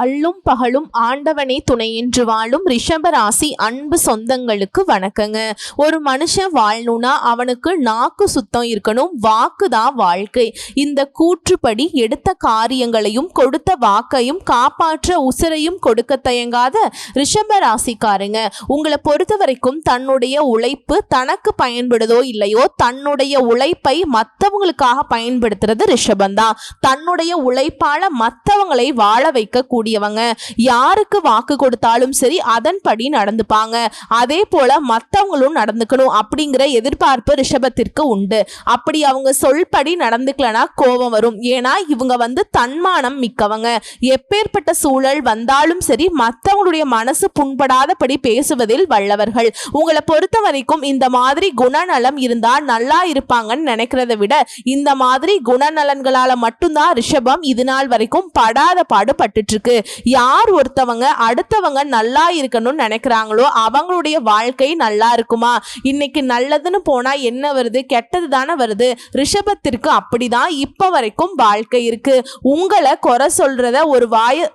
அள்ளும் பகலும் ஆண்டவனே துணை என்று வாழும் ரிஷபராசி அன்பு சொந்தங்களுக்கு வணக்கங்க. ஒரு மனுஷன் வாழணும்னா அவனுக்கு நாக்கு சுத்தம் இருக்கணும் வாக்கு தான் வாழ்க்கை. இந்த கூற்றுப்படி எடுத்த காரியங்களையும் கொடுத்த வாக்கையும் காப்பாற்ற உசிரையும் கொடுக்க தயங்காத ரிஷபராசிக்காரங்க. உங்களை பொறுத்த வரைக்கும் தன்னுடைய உழைப்பு தனக்கு பயன்படுதோ இல்லையோ தன்னுடைய உழைப்பை மற்றவங்களுக்காக பயன்படுத்துறது ரிஷபந்தான். தன்னுடைய உழைப்பால மற்றவங்களை வாழ வைக்க கூடியவங்க யாருக்கு வாக்கு கொடுத்தாலும் சரி அதன்படி நடந்துப்பாங்க. அதே போல மற்றவங்களும் நடந்துக்கணும் அப்படிங்கிற எதிர்பார்ப்பு ரிஷபத்திற்கு உண்டு. அப்படி அவங்க சொல்படி நடந்துக்கலனா கோபம் வரும். ஏன்னா இவங்க வந்து தன்மானம் மிக்கவங்க. எப்பேற்பட்ட சூழல் வந்தாலும் சரி மற்றவங்களுடைய மனசு புண்படாதபடி பேசுவதில் வல்லவர்கள். உங்களை பொறுத்த வரைக்கும் இந்த மாதிரி குணநலம் இருந்தா நல்லா இருப்பாங்கன்னு நினைக்கிறத விட இந்த மாதிரி குணநலன்களால மட்டும்தான் ரிஷபம் இது நாள் வரைக்கும் படாத பாடு பட்டுட்டு இருக்கு. யார் ஒருத்தவங்க அடுத்தவங்க நல்லா இருக்கணும்னு நினைக்கிறாங்களோ அவங்களுடைய வாழ்க்கை நல்லா இருக்குமா? இன்னைக்கு நல்லதுன்னு போனால் என்ன வருது? கெட்டது தானே வருது. ரிஷபத்திற்கு அப்படிதான் இப்போ வரைக்கும் வாழ்க்கை இருக்கு. உங்களை குறை சொல்றத ஒரு வாய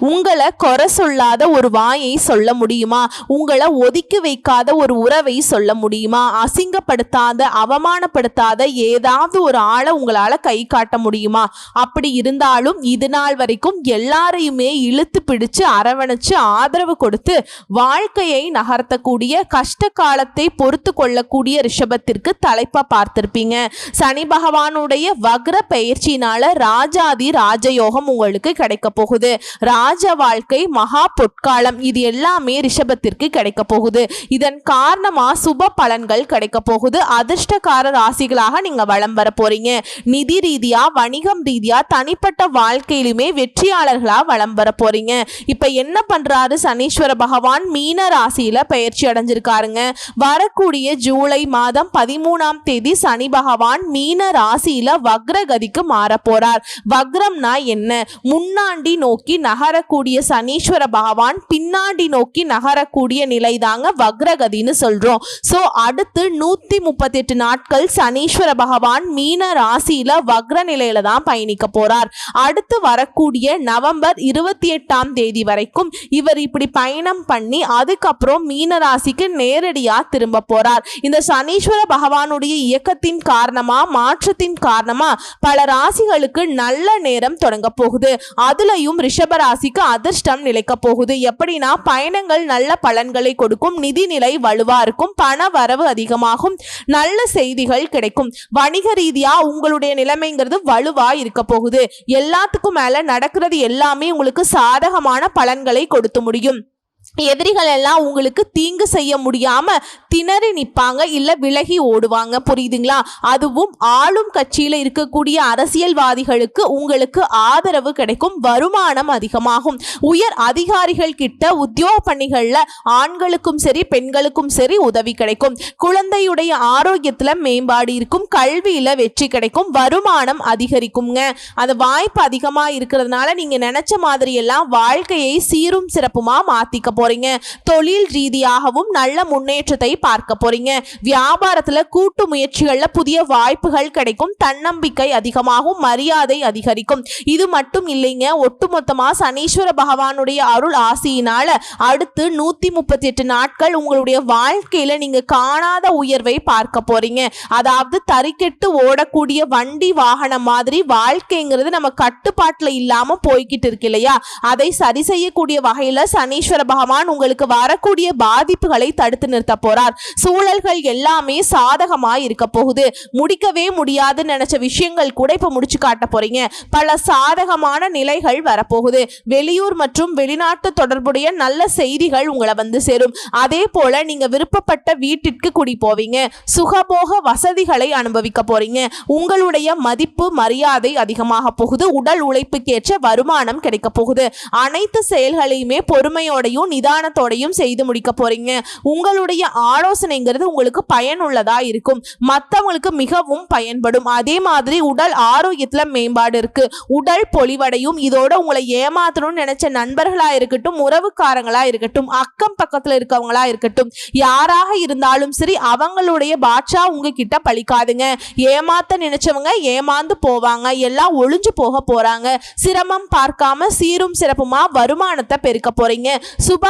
உங்களை குறை சொல்லாத ஒரு வாயை சொல்ல முடியுமா? உங்களை ஒதுக்கி வைக்காத ஒரு உறவை சொல்ல முடியுமா? அசிங்கப்படுத்தாத அவமானப்படுத்தாத ஏதாவது ஒரு ஆளை உங்களால் கை காட்ட முடியுமா? அப்படி இருந்தாலும் இது நாள் வரைக்கும் எல்லாரையுமே இழுத்து பிடிச்சு அரவணைச்சு ஆதரவு கொடுத்து வாழ்க்கையை நகர்த்தக்கூடிய கஷ்ட காலத்தை பொறுத்து கொள்ளக்கூடிய ரிஷபத்திற்கு தலைப்பா பார்த்திருப்பீங்க. சனி பகவானுடைய வக்ர பயிற்சியினால ராஜாதி ராஜயோகம் உங்களுக்கு கிடைக்க போகுது. ராஜ வாழ்க்கை மகா பொற்காலம் இது எல்லாமே ரிஷபத்திற்கு கிடைக்க போகுது. இதன் காரணமா சுப பலன்கள் கிடைக்க போகுது. அதிர்ஷ்டக்கார ராசிகளாக நீங்க வளம் வர போறீங்க. நிதி ரீதியா வணிகம் ரீதியா தனிப்பட்ட வாழ்க்கையிலுமே வெற்றியாளர்களா வளம் வர போறீங்க. இப்ப என்ன பண்றாரு? சனீஸ்வர பகவான் மீன ராசியில பயிற்சி அடைஞ்சிருக்காருங்க. வரக்கூடிய ஜூலை மாதம் பதிமூணாம் தேதி சனி பகவான் மீன ராசியில வக்ரகதிக்கு மாற போறார். வக்ரம்னா என்ன? முன்னாண்டி நோக்கி நகரக்கூடிய சனீஸ்வர பகவான் பின்னாடி நோக்கி நகரக்கூடிய நிலை தாங்க வக்ரகதின்னு சொல்றோம். ஸோ அடுத்து நூத்தி முப்பத்தெட்டு நாட்கள் சனீஸ்வர பகவான் மீன ராசியில வக்ர நிலையில தான் பயணிக்க போறார். அடுத்து வரக்கூடிய நவம்பர் இருபத்தி எட்டாம் தேதி வரைக்கும் இவர் இப்படி பயணம் பண்ணி அதுக்கப்புறம் மீன ராசிக்கு நேரடியா திரும்ப போறார். இந்த சனீஸ்வர பகவானுடைய இயக்கத்தின் காரணமா மாற்றத்தின் காரணமா பல ராசிகளுக்கு நல்ல நேரம் தொடங்க போகுது. அதுலயும் ரிஷபராசி ராசிக்கு அதிர்ஷ்டம் நிலைக்கப் போகுது. எப்படின்னா பயணங்கள் நல்ல பலன்களை கொடுக்கும். நிதிநிலை வலுவா இருக்கும். பண வரவு அதிகமாகும். நல்ல செய்திகள் கிடைக்கும். வணிக ரீதியா உங்களுடைய நிலைமைங்கிறது வலுவா இருக்க போகுது. எல்லாத்துக்கும் மேல நடக்கிறது எல்லாமே உங்களுக்கு சாதகமான பலன்களை கொடுத்து முடியும். எதிரிகள் எல்லாம் உங்களுக்கு தீங்கு செய்ய முடியாம திணறி நிற்பாங்க இல்ல விலகி ஓடுவாங்க. புரியுதுங்களா? அதுவும் ஆளும் கட்சியில இருக்கக்கூடிய அரசியல்வாதிகளுக்கு உங்களுக்கு ஆதரவு கிடைக்கும் வருமானம் அதிகமாகும். உயர் அதிகாரிகள் கிட்ட உத்தியோக பணிகள்ல ஆண்களுக்கும் சரி பெண்களுக்கும் சரி உதவி கிடைக்கும். குழந்தையுடைய ஆரோக்கியத்துல மேம்பாடு இருக்கும் கல்வியில வெற்றி கிடைக்கும் வருமானம் அதிகரிக்குங்க. அது வாய்ப்பு அதிகமா இருக்கிறதுனால நீங்க நினைச்ச மாதிரி எல்லாம் வாழ்க்கையை சீரும் சிறப்புமா மாத்திக்க போறீங்க. தொழில் ரீதியாகவும் நல்ல முன்னேற்றத்தை பார்க்க போறீங்க. வியாபாரத்துல கூட்டு முயற்சிகள்ல புதிய வாய்ப்புகள் கிடைக்கும். தன்னம்பிக்கை அதிகமாகும். மரியாதை அதிகரிக்கும். இது மட்டும் இல்லைங்க. ஒட்டுமொத்தமா சனீஸ்வர பகவானுடைய அருள் ஆசியினால அடுத்து நூத்தி முப்பத்தி எட்டு நாட்கள் உங்களுடைய வாழ்க்கையில நீங்க காணாத உயர்வை பார்க்க போறீங்க. அதாவது தறிக்கெட்டு ஓடக்கூடிய வண்டி வாகனம் மாதிரி வாழ்க்கைங்கிறது நம்ம கட்டுப்பாட்டுல இல்லாம போய்கிட்டு இருக்கு இல்லையா? அதை சரி செய்யக்கூடிய வகையில சனீஸ்வர பகவான் உங்களுக்கு வரக்கூடிய பாதிப்புகளை தடுத்து நிறுத்த போறார். சூழல்கள் எல்லாமே சாதகமா இருக்க போகுது. முடிக்கவே முடியாதுன்னு நினைச்ச விஷயங்கள் கூட இப்ப முடிச்சு காட்ட போறீங்க. பல சாதகமான நிலைகள் வரப்போகுது. வெளியூர் மற்றும் வெளிநாட்டு தொடர்புடைய நல்ல செய்திகள் உங்களை வந்து சேரும். அதே போல நீங்க விருப்பப்பட்ட வீட்டிற்கு குடி போவீங்க. சுகபோக வசதிகளை அனுபவிக்க போறீங்க. உங்களுடைய மதிப்பு மரியாதை அதிகமாக போகுது. உடல் உழைப்புக்கேற்ற வருமானம் கிடைக்க போகுது. அனைத்து செயல்களையுமே பொறுமையோடையும் நிதானத்தோடையும் செய்து முடிக்க போறீங்க. உங்களுடைய ஆலோசனைங்கிறது உங்களுக்கு பயனுள்ளதா இருக்கும். மற்றவங்களுக்கு மிகவும் பயன்படும். அதே மாதிரி உடல் ஆரோக்கியத்துல மேம்பாடு இருக்கு. உடல் பொலிவடையும். இதோட உங்களை ஏமாத்தணும்னு நினைச்ச நண்பர்களா இருக்கட்டும் உறவுக்காரங்களா இருக்கட்டும் அக்கம் பக்கத்துல இருக்கவங்களா இருக்கட்டும் யாராக இருந்தாலும் சரி அவங்களுடைய பாட்சா உங்ககிட்ட பழிக்காதுங்க. ஏமாத்த நினைச்சவங்க ஏமாந்து போவாங்க. எல்லாம் ஒளிஞ்சு போக போறாங்க. சிரமம் பார்க்காம சீரும் சிறப்புமா வருமானத்தை பெருக்க போறீங்க.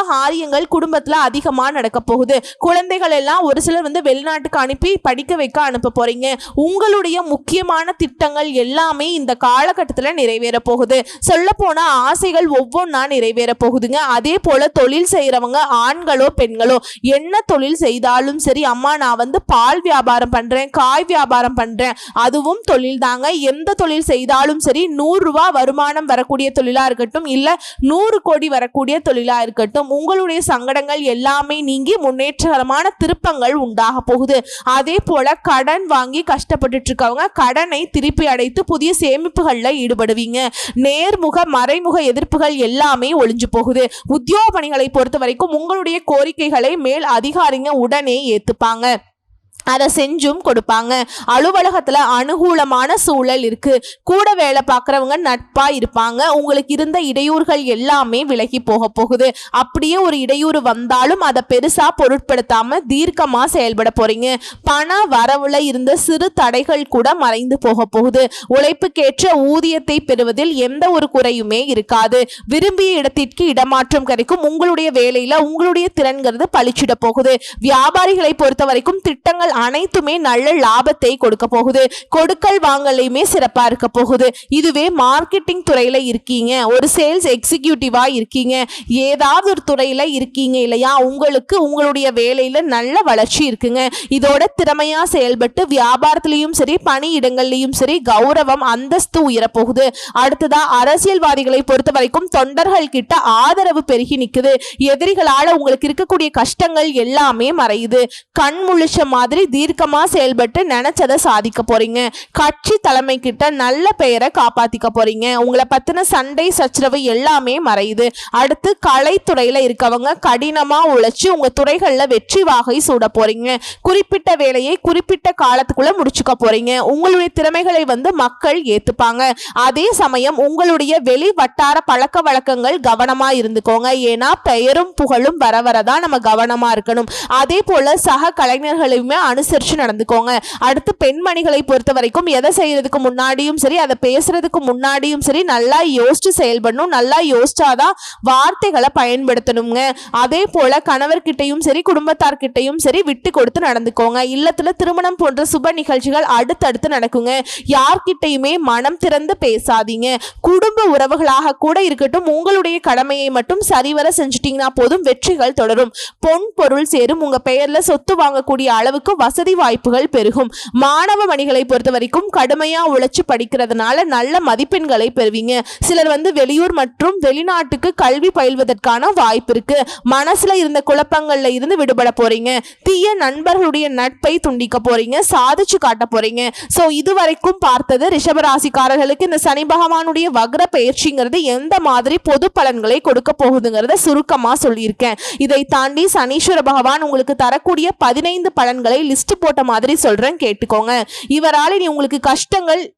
காரியங்கள் குடும்பத்தில் அதிகமாக நடக்க போகுது. குழந்தைகள் எல்லாம் ஒரு சிலர் வந்து வெளிநாட்டுக்கு அனுப்பி படிக்க வைக்க அனுப்ப போறீங்க. உங்களுடைய முக்கியமான திட்டங்கள் எல்லாமே இந்த காலகட்டத்தில் நிறைவேற போகுது. சொல்ல போன ஆசைகள் ஒவ்வொன்றா நிறைவேற போகுதுங்க. அதே போல தொழில் செய்கிறவங்க ஆண்களோ பெண்களோ என்ன தொழில் செய்தாலும் சரி அம்மா நான் வந்து பால் வியாபாரம் பண்றேன் காய் வியாபாரம் பண்றேன். அதுவும் தொழில் தாங்க. எந்த தொழில் செய்தாலும் சரி நூறு வருமானம் வரக்கூடிய தொழிலா இருக்கட்டும் இல்ல நூறு கோடி வரக்கூடிய தொழிலா இருக்கட்டும் உங்களுடைய சங்கடங்கள் எல்லாமே நீங்கி முன்னேற்றகரமான திருப்பங்கள் உண்டாக போகுது. அதே போல கடன் வாங்கி கஷ்டப்பட்டுட்டு இருக்கவங்க கடனை திருப்பி அடைத்து புதிய சேமிப்புகளில் ஈடுபடுவீங்க. நேர்முக மறைமுக எதிர்ப்புகள் எல்லாமே ஒளிஞ்சு போகுது. உத்தியோக பணிகளை பொறுத்த வரைக்கும் உங்களுடைய கோரிக்கைகளை மேல் அதிகாரிங்க உடனே ஏத்துப்பாங்க. அதை செஞ்சும் கொடுப்பாங்க. அலுவலகத்தில் அனுகூலமான சூழல் இருக்குது கூட வேலை பார்க்குறவங்க நட்பாக இருப்பாங்க. உங்களுக்கு இருந்த இடையூறுகள் எல்லாமே விலகி போக போகுது. அப்படியே ஒரு இடையூறு வந்தாலும் அதை பெருசாக பொருட்படுத்தாமல் தீர்க்கமாக செயல்பட போகிறீங்க பண வரவுல இருந்த சிறு தடைகள் கூட மறைந்து போக போகுது. உழைப்புக்கேற்ற ஊதியத்தை பெறுவதில் எந்த ஒரு குறையுமே இருக்காது. விரும்பிய இடத்திற்கு இடமாற்றம் கிடைக்கும். உங்களுடைய வேலையில் உங்களுடைய திறன்கிறது பளிச்சிட போகுது. வியாபாரிகளை பொறுத்த வரைக்கும் திட்டங்கள் அனைத்துமே நல்ல லாபத்தை கொடுக்க போகுது. கொடுக்கல் வாங்கலையுமே சிறப்பா இருக்க போகுது. இதுவே மார்க்கெட்டிங் துறையில இருக்கீங்க. ஒரு சேல்ஸ் எக்ஸிக்யூட்டிவாக இருக்கீங்க. ஏதாவது ஒரு துறையில இருக்கீங்க இல்லையா? உங்களுக்கு உங்களுடைய வேலையில நல்ல வளர்ச்சி இருக்குங்க. இதோட திறமையா செயல்பட்டு வியாபாரத்திலையும் சரி பணியிடங்கள்லையும் சரி கௌரவம் அந்தஸ்து உயரப்போகுது. அடுத்ததா அரசியல்வாதிகளை பொறுத்த வரைக்கும் தொண்டர்கள் கிட்ட ஆதரவு பெருகி நிக்குது. எதிரிகளால உங்களுக்கு இருக்கக்கூடிய கஷ்டங்கள் எல்லாமே மறையுது. கண் முழிச்ச மாதிரி தீர்க்கமாக செயல்பட்டு நினச்சதை சாதிக்க போறீங்க. கட்சி தலைமை கிட்ட நல்ல பெயரை காப்பாற்றிக்க போறீங்க. உங்களை பற்றின சண்டை சச்சரவு எல்லாமே மறையுது. அடுத்து கலைத்துறையில் இருக்கவங்க கடினமாக உழைச்சி உங்கள் துறைகளில் வெற்றி வாகை சூட போகிறீங்க குறிப்பிட்ட வேலையை குறிப்பிட்ட காலத்துக்குள்ளே முடிச்சுக்க போகிறீங்க உங்களுடைய திறமைகளை வந்து மக்கள் ஏற்றுப்பாங்க அதே சமயம் உங்களுடைய வெளி வட்டார பழக்க வழக்கங்கள் கவனமாக இருந்துக்கோங்க. ஏன்னா பெயரும் புகழும் வர வரதான் நம்ம கவனமாக இருக்கணும். அதே போல் சக கலைஞர்களையுமே அனுசரித்து நடந்துக்கோங்க. அடுத்து பெண்மணிகளை பொறுத்த வரைக்கும் எதை செய்கிறதுக்கு முன்னாடியும் சரி அதை பேசுறதுக்கு முன்னாடியும் சரி நல்லா யோசிச்சு செயல்படணும். நல்லா யோசிச்சாதான் வார்த்தைகளை பயன்படுத்தணுங்க. அதே போல கணவர்கிட்டையும் சரி குடும்பத்தார்கிட்டையும் சரி விட்டு கொடுத்து நடந்துக்கோங்க. இல்லத்துல திருமணம் போன்ற சுப நிகழ்ச்சிகள் அடுத்தடுத்து நடக்குங்க. யார்கிட்டையுமே மனம் திறந்து பேசாதீங்க. குடும்ப உறவுகளாக கூட இருக்கட்டும் உங்களுடைய கடமையை மட்டும் சரிவர செஞ்சுட்டீங்கன்னா போதும் வெற்றிகள் தொடரும். பொன் பொருள் சேரும். உங்க பெயர்ல சொத்து வாங்கக்கூடிய அளவுக்கு வசதி வாய்ப்புகள் பெருகும். மாணவ மணிகளை பொறுத்த வரைக்கும் கடுமையா உழைச்சு படிக்கிறதுனால நல்ல மதிப்பெண்களை பெறுவீங்க. சிலர் வந்து வெளியூர் மற்றும் வெளிநாட்டுக்கு கல்வி பயில்வதற்கான வாய்ப்பு இருக்கு. மனசுல இருந்த குழப்பங்கள்ல இருந்து விடுபட போறீங்க. தீய நண்பர்களுடைய நட்பை துண்டிக்க போறீங்க. சாதிச்சு காட்ட போறீங்க. சோ இதுவரைக்கும் பார்த்தது ரிஷபராசிக்காரர்களுக்கு இந்த சனி பகவானுடைய வக்ர பயிற்சிங்கிறது எந்த மாதிரி பொது பலன்களை கொடுக்க போகுதுங்கிறத சுருக்கமா சொல்லியிருக்கேன். இதை தாண்டி சனீஸ்வர பகவான் உங்களுக்கு தரக்கூடிய பதினைந்து பலன்களை லிஸ்ட் போட்ட மாதிரி சொல்றேன் கேட்டுக்கோங்க. இவரால் நீ உங்களுக்கு கஷ்டங்கள்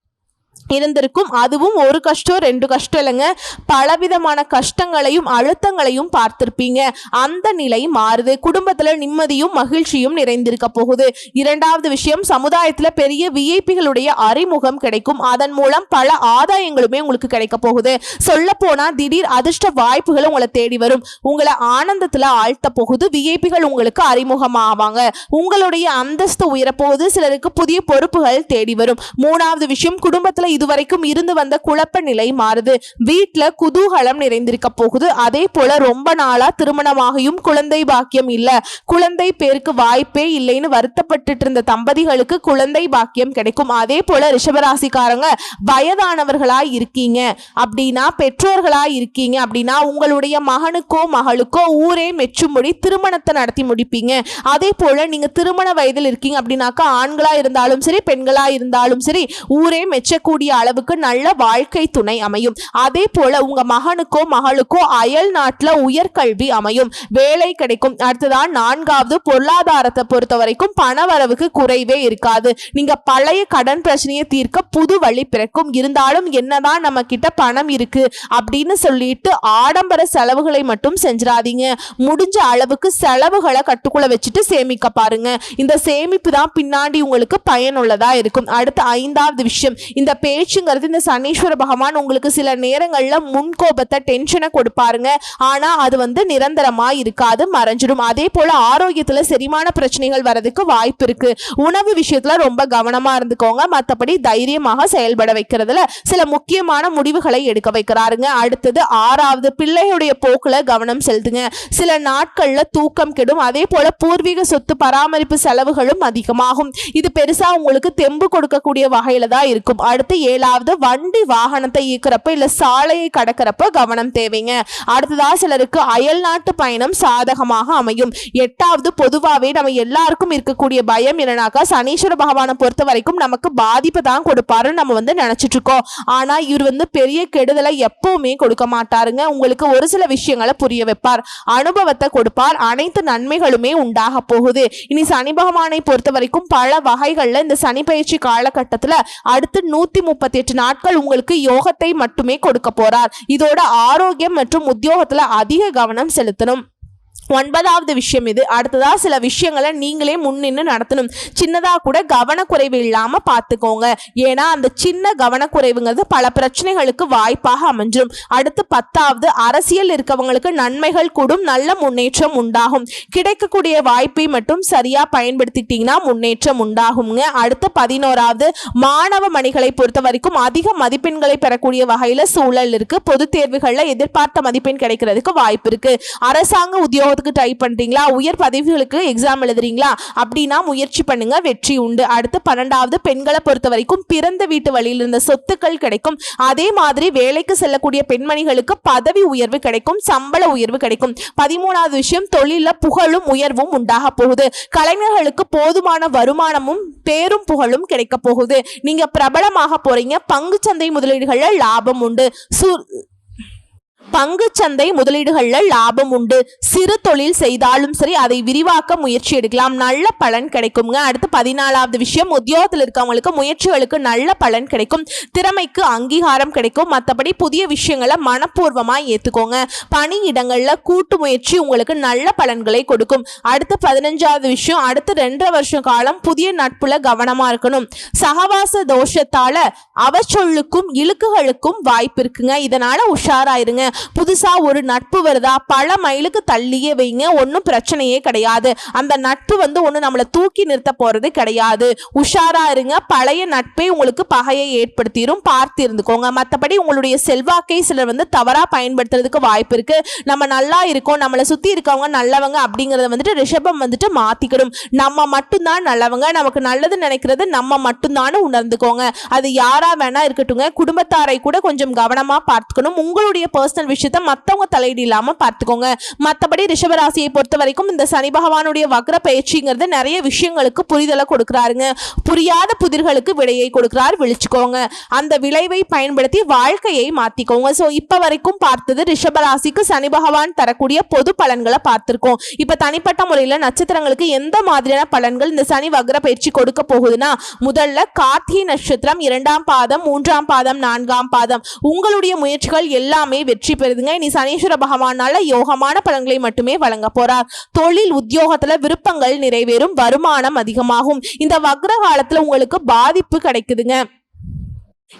இருந்திருக்கும். அதுவும் ஒரு கஷ்டம் ரெண்டு கஷ்டம் இல்லைங்க. பலவிதமான கஷ்டங்களையும் அழுத்தங்களையும் பார்த்திருப்பீங்க. அந்த நிலை மாறுது. குடும்பத்தில் நிம்மதியும் மகிழ்ச்சியும் நிறைந்திருக்க போகுது. இரண்டாவது விஷயம் சமுதாயத்தில் பெரிய விஐபிகளுடைய அறிமுகம் கிடைக்கும். அதன் மூலம் பல ஆதாயங்களுமே உங்களுக்கு கிடைக்க போகுது. சொல்ல போனா திடீர் அதிர்ஷ்ட வாய்ப்புகள் உங்களை தேடி வரும். உங்களை ஆனந்தத்தில் ஆழ்த்த போகுது. விஐபிகள் உங்களுக்கு அறிமுகமாவாங்க. உங்களுடைய அந்தஸ்து உயரப்போகுது சிலருக்கு புதிய பொறுப்புகள் தேடி வரும். மூணாவது விஷயம் குடும்பத்தில் இதுவரைக்கும் இருந்து வந்த குழப்ப நிலை மாறுது. வீட்டுல குதூகலம் நிறைந்திருக்க போகுது. அதே போல ரொம்ப நாளா திருமணமாகியும் குழந்தை பாக்கியம் இல்ல. குழந்தை பேருக்கு வாய்ப்பே இல்லைன்னு வருத்தப்பட்டுட்டு இருந்த தம்பதிகளுக்கு குழந்தை பாக்கியம் கிடைக்கும். அதே போல ரிஷபராசிக்காரங்க வயதானவர்களா இருக்கீங்க. அப்படின்னா பெற்றோர்களா இருக்கீங்க. அப்படின்னா உங்களுடைய மகனுக்கோ மகளுக்கோ ஊரே மெச்சும்படி திருமணத்தை நடத்தி முடிப்பீங்க. அதே போல நீங்க திருமண வயதில் இருக்கீங்க அப்படின்னாக்கா ஆண்களா இருந்தாலும் சரி பெண்களா இருந்தாலும் சரி ஊரே மெச்சக்கூடிய கூடிய அளவுக்கு நல்ல வாழ்க்கை துணை அமையும். அதே போல உங்க மகனுக்கோ மகளுக்கோ அயல் நாட்டுல உயர்கல்வி அமையும். வேலை கிடைக்கும். அடுத்ததான் நான்காவது பொருளாதாரத்தை பொறுத்த வரைக்கும் பணவரவுக்கு குறைவே இருக்காது. நீங்க பழைய கடன் பிரச்சனையை தீர்க்க புது வழி பிறக்கும். இருந்தாலும் என்னதான் நம்ம கிட்ட பணம் இருக்கு அப்படின்னு சொல்லிட்டு ஆடம்பர செலவுகளை மட்டும் செஞ்சிடாதீங்க. முடிஞ்ச அளவுக்கு செலவுகளை கட்டுக்குள்ள வச்சுட்டு சேமிக்க பாருங்க. இந்த சேமிப்பு தான் பின்னாடி உங்களுக்கு பயனுள்ளதா இருக்கும். அடுத்த ஐந்தாவது விஷயம். இந்த பேச்சுங்கிறது இந்த சனீஸ்வர பகவான் உங்களுக்கு சில நேரங்களில் முன்கோபத்தை டென்ஷனை கொடுப்பாருங்க. ஆனால் அது வந்து நிரந்தரமாக இருக்காது மறைஞ்சிடும். அதே போல் ஆரோக்கியத்தில் செரிமான பிரச்சனைகள் வரதுக்கு வாய்ப்பு இருக்கு. உணவு விஷயத்தில் ரொம்ப கவனமாக இருந்துக்கோங்க. மற்றபடி தைரியமாக செயல்பட வைக்கிறதுல சில முக்கியமான முடிவுகளை எடுக்க வைக்கிறாருங்க. அடுத்தது ஆறாவது பிள்ளையுடைய போக்கில் கவனம் செலுத்துங்க. சில நாட்களில் தூக்கம் கெடும். அதே போல் பூர்வீக சொத்து பராமரிப்பு செலவுகளும் அதிகமாகும். இது பெருசாக உங்களுக்கு தெம்பு கொடுக்கக்கூடிய வகையில் தான் இருக்கும். அடுத்து ஏழாவது வண்டி வாகனத்தை இயக்குறப்ப இல்ல சாலையை கடக்கிறப்ப கவனம் தேவைங்க. அடுத்ததா சிலருக்கு அயல் நாட்டு பயணம் சாதகமாக அமையும். எட்டாவது பொதுவாகவே நம்ம எல்லாருக்கும் இருக்கக்கூடிய பயம் என்னன்னாக்கா சனீஸ்வர பகவானை பொறுத்த வரைக்கும் நமக்கு பாதிப்பு தான் கொடுப்பாருன்னு நம்ம வந்து நினைச்சிட்டு இருக்கோம் ஆனா இவர் வந்து பெரிய கெடுதலை எப்பவுமே கொடுக்க மாட்டாருங்க. உங்களுக்கு ஒரு சில விஷயங்களை புரிய வைப்பார். அனுபவத்தை கொடுப்பார். அனைத்து நன்மைகளுமே உண்டாக போகுது. இனி சனி பகவானை பொறுத்த வரைக்கும் பல வகைகள்ல இந்த சனி பயிற்சி காலகட்டத்துல அடுத்து நூத்தி முப்பத்தி எட்டு நாட்கள் உங்களுக்கு யோகத்தை மட்டுமே கொடுக்க போறார். இதோட ஆரோக்கியம் மற்றும் உத்தியோகத்துல அதிக கவனம் செலுத்தணும். ஒன்பதாவது விஷயம் இது. அடுத்ததாக சில விஷயங்களை நீங்களே முன்னின்று நடத்தணும். சின்னதாக கூட கவனக்குறைவு இல்லாமல் பார்த்துக்கோங்க ஏன்னா அந்த சின்ன கவனக்குறைவுங்கிறது பல பிரச்சனைகளுக்கு வாய்ப்பாக அமைஞ்சிடும் அடுத்து பத்தாவது அரசியல் இருக்கவங்களுக்கு நன்மைகள் கூடும் நல்ல முன்னேற்றம் உண்டாகும். கிடைக்கக்கூடிய வாய்ப்பை மட்டும் சரியாக பயன்படுத்திட்டீங்கன்னா முன்னேற்றம் உண்டாகுங்க அடுத்து பதினோராவது மாணவ மணிகளை பொறுத்த வரைக்கும் அதிக மதிப்பெண்களை பெறக்கூடிய வகையில் சூழல் இருக்குது பொது தேர்வுகளில் எதிர்பார்த்த மதிப்பெண் கிடைக்கிறதுக்கு வாய்ப்பு இருக்குது அரசாங்க உத்தியோக உத்தியோகத்துக்கு ட்ரை பண்றீங்களா? உயர் பதவிகளுக்கு எக்ஸாம் எழுதுறீங்களா? அப்படின்னா முயற்சி பண்ணுங்க. வெற்றி உண்டு. அடுத்து பன்னெண்டாவது பெண்களை பொறுத்த வரைக்கும் பிறந்த வீட்டு வழியில் இருந்த சொத்துக்கள் கிடைக்கும். அதே மாதிரி வேலைக்கு செல்லக்கூடிய பெண்மணிகளுக்கு பதவி உயர்வு கிடைக்கும். சம்பள உயர்வு கிடைக்கும். பதிமூணாவது விஷயம் தொழிலில் புகழும் உயர்வும் உண்டாக போகுது. கலைஞர்களுக்கு போதுமான வருமானமும் பேரும் புகழும் கிடைக்க போகுது. நீங்க பிரபலமாக போறீங்க. பங்குச்சந்தை முதலீடுகளில் லாபம் உண்டு. சு பங்குச்சந்தை முதலீடுகள்ல லாபம் உண்டு. சிறு தொழில் செய்தாலும் சரி அதை விரிவாக்க முயற்சி எடுக்கலாம். நல்ல பலன் கிடைக்குங்க அடுத்து பதினாலாவது விஷயம் உத்தியோகத்தில் இருக்கவங்களுக்கு முயற்சிகளுக்கு நல்ல பலன் கிடைக்கும். திறமைக்கு அங்கீகாரம் கிடைக்கும். மற்றபடி புதிய விஷயங்களை மனப்பூர்வமா ஏத்துக்கோங்க. பணியிடங்களில் கூட்டு முயற்சி உங்களுக்கு நல்ல பலன்களை கொடுக்கும். அடுத்து பதினஞ்சாவது விஷயம் அடுத்து ரெண்டரை வருஷம் காலம் புதிய நட்புல கவனமா இருக்கணும். சகவாச தோஷத்தால அவச்சொல்லுக்கும் இழுக்குகளுக்கும் வாய்ப்பு இருக்குங்க. இதனால உஷாராயிருங்க. புதுசாக ஒரு நட்பு வருதா? பல மைலுக்கு தள்ளியே வைங்க. ஒன்றும் பிரச்சனையே கிடையாது. அந்த நட்பு வந்து ஒன்று நம்மளை தூக்கி நிறுத்த போகிறது கிடையாது. உஷாராக இருங்க. பழைய நட்பே உங்களுக்கு பகையை ஏற்படுத்திடும் பார்த்து இருந்துக்கோங்க. மற்றபடி உங்களுடைய செல்வாக்கை சிலர் வந்து தவறாக பயன்படுத்துறதுக்கு வாய்ப்பு இருக்கு. நம்ம நல்லா இருக்கோம். நம்மளை சுற்றி இருக்கவங்க நல்லவங்க அப்படிங்கிறத வந்துட்டு ரிஷபம் வந்துட்டு மாற்றிக்கிடும் நம்ம மட்டும்தான் நல்லவங்க. நமக்கு நல்லது நினைக்கிறது நம்ம மட்டும்தான் உணர்ந்துக்கோங்க. அது யாராக வேணா இருக்கட்டுங்க குடும்பத்தாரை கூட கொஞ்சம் கவனமாக பார்த்துக்கணும். உங்களுடைய பர்சனல் விஷயத்த மத்தவங்க தலையீடு இல்லாம பார்த்துக்கோங்க. மற்றபடி ரிஷபராசியை பொறுத்த வரைக்கும் இந்த சனி பகவானுடைய வக்ர பயிற்சிங்கிறது நிறைய விஷயங்களுக்கு புரிதலை கொடுக்குறாருங்க. புரியாத புதிர்களுக்கு விடையை கொடுக்கிறார் விழிச்சுக்கோங்க. அந்த விளைவை பயன்படுத்தி வாழ்க்கையை மாத்திக்கோங்க. ஸோ இப்போ வரைக்கும் பார்த்தது ரிஷபராசிக்கு சனி பகவான் தரக்கூடிய பொது பலன்களை பார்த்துருக்கோம். இப்போ தனிப்பட்ட முறையில் நட்சத்திரங்களுக்கு எந்த மாதிரியான பலன்கள் இந்த சனி வக்ர பயிற்சி கொடுக்க போகுதுன்னா முதல்ல கார்த்திகை நட்சத்திரம் இரண்டாம் பாதம் மூன்றாம் பாதம் நான்காம் பாதம். உங்களுடைய முயற்சிகள் எல்லாமே வெற்றி பெறுதுங்க. இனி சனீஸ்வர பகவானால யோகமான பலன்களை மட்டுமே வழங்க போறார். தொழில் உத்தியோகத்துல விருப்பங்கள் நிறைவேறும் வருமானம் அதிகமாகும். இந்த வக்ர காலத்துல உங்களுக்கு பாதிப்பு கிடைக்குதுங்க.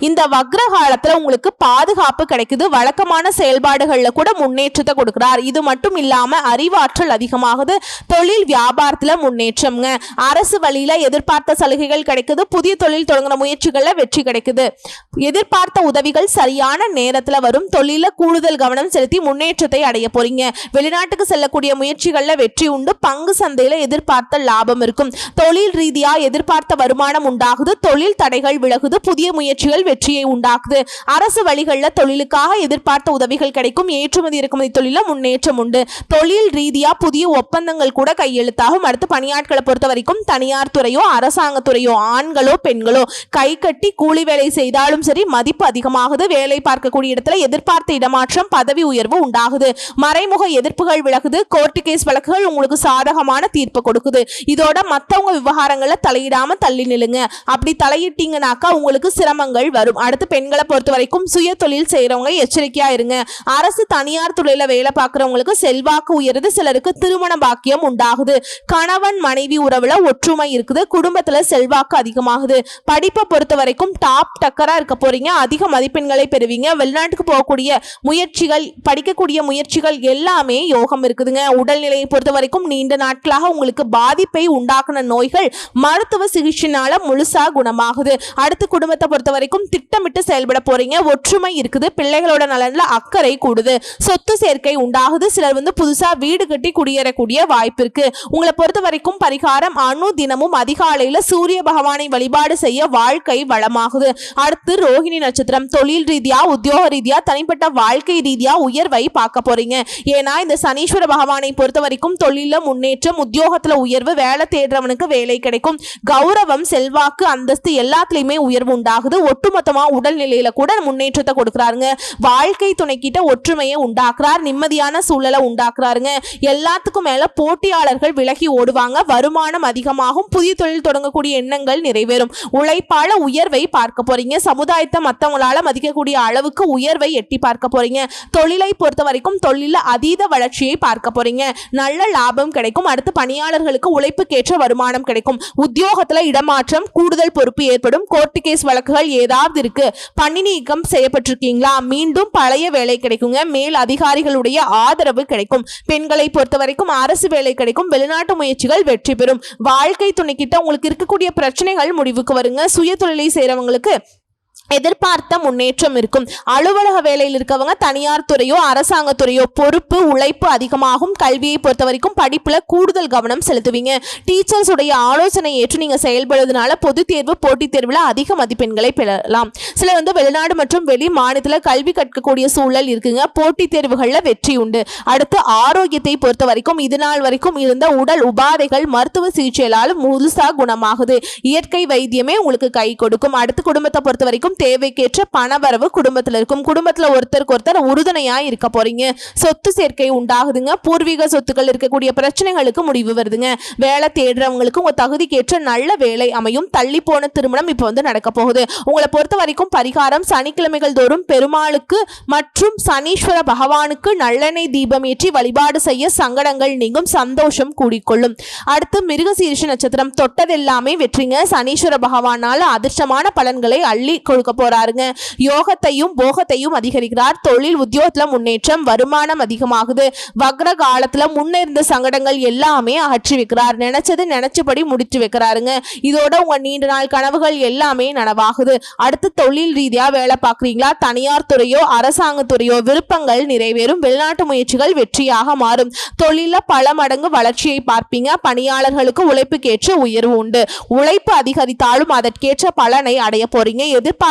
இந்த வக்ர காலத்துல உங்களுக்கு பாதுகாப்பு கிடைக்குது வழக்கமான செயல்பாடுகள்ல கூட முன்னேற்றத்தை கொடுக்கிறார். இது மட்டும் இல்லாம அறிவாற்றல் அதிகமாகுது தொழில் வியாபாரத்துல முன்னேற்றம்ங்க. அரசு வழியில எதிர்பார்த்த சலுகைகள் கிடைக்குது புதிய தொழில் தொடங்குற முயற்சிகள்ல வெற்றி கிடைக்குது. எதிர்பார்த்த உதவிகள் சரியான நேரத்துல வரும். தொழில கூடுதல் கவனம் செலுத்தி முன்னேற்றத்தை அடைய போறீங்க. வெளிநாட்டுக்கு செல்லக்கூடிய முயற்சிகள்ல வெற்றி உண்டு. பங்கு சந்தையில எதிர்பார்த்த லாபம் இருக்கும். தொழில் ரீதியா எதிர்பார்த்த வருமானம் உண்டாகுது. தொழில் தடைகள் விலகுது. புதிய முயற்சிகள் முயற்சிகள் வெற்றியை உண்டாக்குது. அரசு வழிகளில் தொழிலுக்காக எதிர்பார்த்த உதவிகள் கிடைக்கும். ஏற்றுமதி இறக்குமதி தொழில முன்னேற்றம் உண்டு. தொழில் ரீதியா புதிய ஒப்பந்தங்கள் கூட கையெழுத்தாகும். அடுத்து பணியாட்களை பொறுத்த வரைக்கும் தனியார் துறையோ அரசாங்கத்துறையோ ஆண்களோ பெண்களோ கை கட்டி கூலி வேலை செய்தாலும் சரி மதிப்பு அதிகமாகுது. வேலை பார்க்கக்கூடிய இடத்துல எதிர்பார்த்த இடமாற்றம் பதவி உயர்வு உண்டாகுது. மறைமுக எதிர்ப்புகள் விலகுது. கோர்ட்டு கேஸ் வழக்குகள் உங்களுக்கு சாதகமான தீர்ப்பு கொடுக்குது. இதோட மத்தவங்க விவகாரங்களை தலையிடாம தள்ளி நில்லுங்க. அப்படி தலையிட்டீங்கனாக்கா உங்களுக்கு சிரமங்கள் வரும். அடுத்து பெண்களை பொறுத்த வரைக்கும் சுய தொழில் செய்யறவங்க எச்சரிக்கையா இருங்க. அரசு தனியார் துறையில வேலை பார்க்கறவங்களுக்கு செல்வாக்கு உயருது. சிலருக்கு திருமண பாக்கியம் உண்டாகுது. கணவன் மனைவி உறவுல ஒற்றுமை இருக்குது. குடும்பத்துல செல்வாக்கு அதிகமாகுது. படிப்பை பொறுத்த வரைக்கும் டாப் டக்கரா இருக்க போறீங்க. அதிக மதிப்பெண்களை பெறுவீங்க. வெளிநாட்டுக்கு போகக்கூடிய முயற்சிகள் படிக்கக்கூடிய முயற்சிகள் எல்லாமே யோகம் இருக்குதுங்க. உடல்நிலையை பொறுத்த வரைக்கும் நீண்ட நாட்களாக உங்களுக்கு பாதிப்பை உண்டாக்குன நோய்கள் மருத்துவ சிகிச்சைனால முழுசா குணமாகுது. அடுத்து குடும்பத்தை பொறுத்த வரைக்கும் திட்டமிட்டு செயல்பட போறீங்க. ஒற்றுமை இருக்குது. பிள்ளைகளோட நலன்ல அக்கறை கூடுது. சொத்து சேர்க்கை உண்டாகுது. சிலர் வந்து புதுசா வீடு கட்டி குடியேறக்கூடிய வாய்ப்பு இருக்கு. உங்களை பொறுத்த வரைக்கும் பரிகாரம் அணு தினமும் அதிகாலையில சூரிய பகவானை வழிபாடு செய்ய வாழ்க்கை வளமாகுது. அடுத்து ரோஹிணி நட்சத்திரம். தொழில் ரீதியா உத்தியோக ரீதியா தனிப்பட்ட வாழ்க்கை ரீதியா உயர்வை பார்க்க போறீங்க. ஏன்னா இந்த சனீஸ்வர பகவானை பொறுத்த வரைக்கும் தொழில முன்னேற்றம் உத்தியோகத்துல உயர்வு வேலை தேடுறவனுக்கு வேலை கிடைக்கும். கௌரவம் செல்வாக்கு அந்தஸ்து எல்லாத்துலயுமே உயர்வு உண்டாகுது. ஒட்டுமொத்தமாக உடல்நிலையில் கூட முன்னேற்றத்தை கொடுக்குறாருங்க. வாழ்க்கை துணைக்கிட்ட ஒற்றுமையை உண்டாக்குறார் நிம்மதியான சூழலை உண்டாக்குறாருங்க. எல்லாத்துக்கும் மேலே போட்டியாளர்கள் விலகி ஓடுவாங்க. வருமானம் அதிகமாகும். புதிய தொழில் தொடங்கக்கூடிய எண்ணங்கள் நிறைவேறும். உழைப்பால உயர்வை பார்க்க போறீங்க. சமுதாயத்தை மற்றவங்களால மதிக்கக்கூடிய அளவுக்கு உயர்வை எட்டி பார்க்க போறீங்க. தொழிலை பொறுத்த வரைக்கும் தொழில அதீத வளர்ச்சியை பார்க்க போறீங்க. நல்ல லாபம் கிடைக்கும். அடுத்து பணியாளர்களுக்கு உழைப்புக்கேற்ற வருமானம் கிடைக்கும். உத்தியோகத்துல இடமாற்றம் கூடுதல் பொறுப்பு ஏற்படும். கோர்ட்டு கேஸ் வழக்குகள் ஏதாவது இருக்கு பணி நீக்கம் செய்யப்பட்டிருக்கீங்களா? மீண்டும் பழைய வேலை கிடைக்குங்க. மேல் அதிகாரிகளுடைய ஆதரவு கிடைக்கும். பெண்களை பொறுத்த வரைக்கும் அரசு வேலை கிடைக்கும். வெளிநாட்டு முயற்சிகள் வெற்றி பெறும். வாழ்க்கை துணைக்கிட்ட உங்களுக்கு இருக்கக்கூடிய பிரச்சனைகள் முடிவுக்கு வருங்க. சுய தொழிலை செய்யறவங்களுக்கு எதிர்பார்த்த முன்னேற்றம் இருக்கும். அலுவலக வேலையில் இருக்கவங்க தனியார் துறையோ அரசாங்கத்துறையோ பொறுப்பு உழைப்பு அதிகமாகும். கல்வியை பொறுத்த வரைக்கும் படிப்புல கூடுதல் கவனம் செலுத்துவீங்க. டீச்சர்ஸ் உடைய ஆலோசனை ஏற்று நீங்க செயல்படுவதனால பொது தேர்வு போட்டித் தேர்வில் அதிக மதிப்பெண்களை பெறலாம். சிலர் வந்து வெளிநாடு மற்றும் வெளி மாநிலத்தில் கல்வி கற்கக்கூடிய சூழல் இருக்குங்க. போட்டித் தேர்வுகளில் வெற்றி உண்டு. அடுத்து ஆரோக்கியத்தை பொறுத்த வரைக்கும் இதுநாள் வரைக்கும் இருந்த உடல் உபாதைகள் மருத்துவ சிகிச்சைகளால் முழுசா குணமாகுது. இயற்கை வைத்தியமே உங்களுக்கு கை கொடுக்கும். அடுத்து குடும்பத்தை பொறுத்த வரைக்கும் தேவைக்கேற்ற பணவரவு குடும்பத்தில் இருக்கும். குடும்பத்தில் ஒருத்தருக்கு ஒருத்தர் உறுதுணையா இருக்க போறீங்க. சொத்து சேர்க்கை உண்டாகுதுங்க. பூர்வீக சொத்துக்கள் இருக்கக்கூடிய பிரச்சனைகளுக்கு முடிவு வருதுங்க. வேலை தேடுறவங்களுக்கு உங்க தகுதிக்கேற்ற நல்ல வேலை அமையும். தள்ளி போன திருமணம் இப்போ வந்து நடக்க போகுது. உங்களை பொறுத்த வரைக்கும் பரிகாரம் சனிக்கிழமைகள் தோறும் பெருமாளுக்கு மற்றும் சனீஸ்வர பகவானுக்கு நல்லெண்ணெய் தீபம் ஏற்றி வழிபாடு செய்ய சங்கடங்கள் நீங்கும். சந்தோஷம் கூடிக்கொள்ளும். அடுத்து மிருகசீரிஷ நட்சத்திரம். தொட்டதெல்லாமே வெற்றிங்க. சனீஸ்வர பகவானால் அதிர்ஷ்டமான பலன்களை அள்ளி கொடுக்க போறாருங்க. யோகத்தையும் போகத்தையும் அதிகரிக்கிறார். தொழில் உத்தியோகத்துல முன்னேற்றம் வருமானம் அதிகமாகுது. வக்ர காலத்துல முன்ன இருந்த சங்கடங்கள் எல்லாமே அகற்றி வைக்கிறார். நினைச்சது நினைச்சபடி முடிச்சு வைக்கிறாருங்க. இதோட உங்க நீண்ட நாள் கனவுகள் எல்லாமே நனவாகுது. அடுத்து தொழில் ரீதியா வேலை பார்க்குறீங்களா? தனியார் துறையோ அரசாங்கத்துறையோ விருப்பங்கள் நிறைவேறும். வெளிநாட்டு முயற்சிகள் வெற்றியாக மாறும். தொழில பல மடங்கு வளர்ச்சியை பார்ப்பீங்க. பணியாளர்களுக்கு உழைப்புக்கேற்ற உயர்வு உண்டு. உழைப்பு அதிகரித்தாலும் அதற்கேற்ற பலனை அடைய போறீங்க.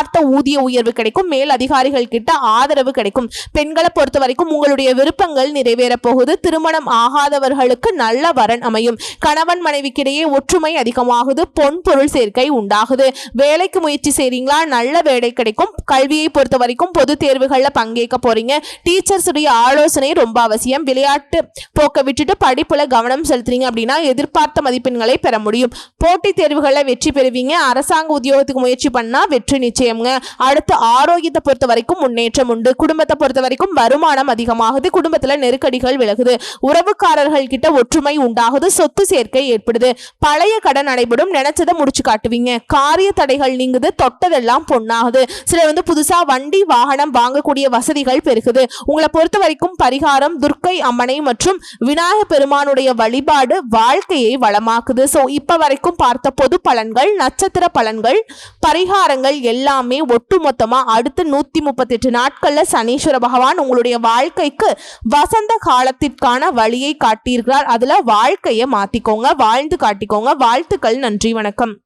எதிர்பார்த்த ஊதிய உயர்வு கிடைக்கும் மேல் அதிகாரிகள் கிட்ட ஆதரவு கிடைக்கும். பெண்களை பொறுத்த வரைக்கும் உங்களுடைய விருப்பங்கள் நிறைவேற போகுது. திருமணம் ஆகாதவர்களுக்கு நல்ல வரன் அமையும். கணவன் மனைவிக்கிடையே ஒற்றுமை அதிகமாகுது. பொன் பொருள் சேர்க்கை உண்டாகுது. வேலைக்கு முயற்சி செய்றீங்களா? நல்ல வேலை கிடைக்கும். கல்வியை பொறுத்த வரைக்கும் பொது தேர்வுகளில் பங்கேற்க போறீங்க. டீச்சர்ஸுடைய ஆலோசனை ரொம்ப அவசியம். விளையாட்டு போக்க விட்டுட்டு படிப்புல கவனம் செலுத்துறீங்க அப்படின்னா எதிர்பார்த்த மதிப்பெண்களை பெற முடியும். போட்டித் தேர்வுகளில் வெற்றி பெறுவீங்க. அரசாங்க உத்தியோகத்துக்கு முயற்சி பண்ணா வெற்றி நிச்சயம் விஷயம்ங்க. அடுத்து ஆரோக்கியத்தை பொறுத்த வரைக்கும் முன்னேற்றம் உண்டு. குடும்பத்தை பொறுத்த வரைக்கும் வருமானம் அதிகமாகுது. குடும்பத்துல நெருக்கடிகள் விலகுது. உறவுக்காரர்கள் கிட்ட ஒற்றுமை உண்டாகுது. சொத்து சேர்க்கை ஏற்படுது. பழைய கடன் நடைபெறும் நினைச்சதை முடிச்சு காட்டுவீங்க. காரிய தடைகள் நீங்குது. தொட்டதெல்லாம் பொண்ணாகுது சிலர் வந்து புதுசா வண்டி வாகனம் வாங்கக்கூடிய வசதிகள் பெருகுது. உங்களை பொறுத்த வரைக்கும் பரிகாரம் துர்க்கை அம்மனை மற்றும் விநாயக பெருமானுடைய வழிபாடு வாழ்க்கையை வளமாக்குது. ஸோ இப்போ வரைக்கும் பார்த்த பொது பலன்கள் நட்சத்திர பலன்கள் பரிகாரங்கள் எல்லாம் ஒட்டுமொத்தமாக அடுத்த நூத்தி முப்பத்தெட்டு நாட்களில் சனீஸ்வர பகவான் உங்களுடைய வாழ்க்கைக்கு வசந்த காலத்திற்கான வழியை காட்டியிருக்கிறார். அதில் வாழ்க்கையை மாத்திக்கோங்க. வாழ்ந்து காட்டிக்கோங்க. வாழ்த்துக்கள். நன்றி. வணக்கம்.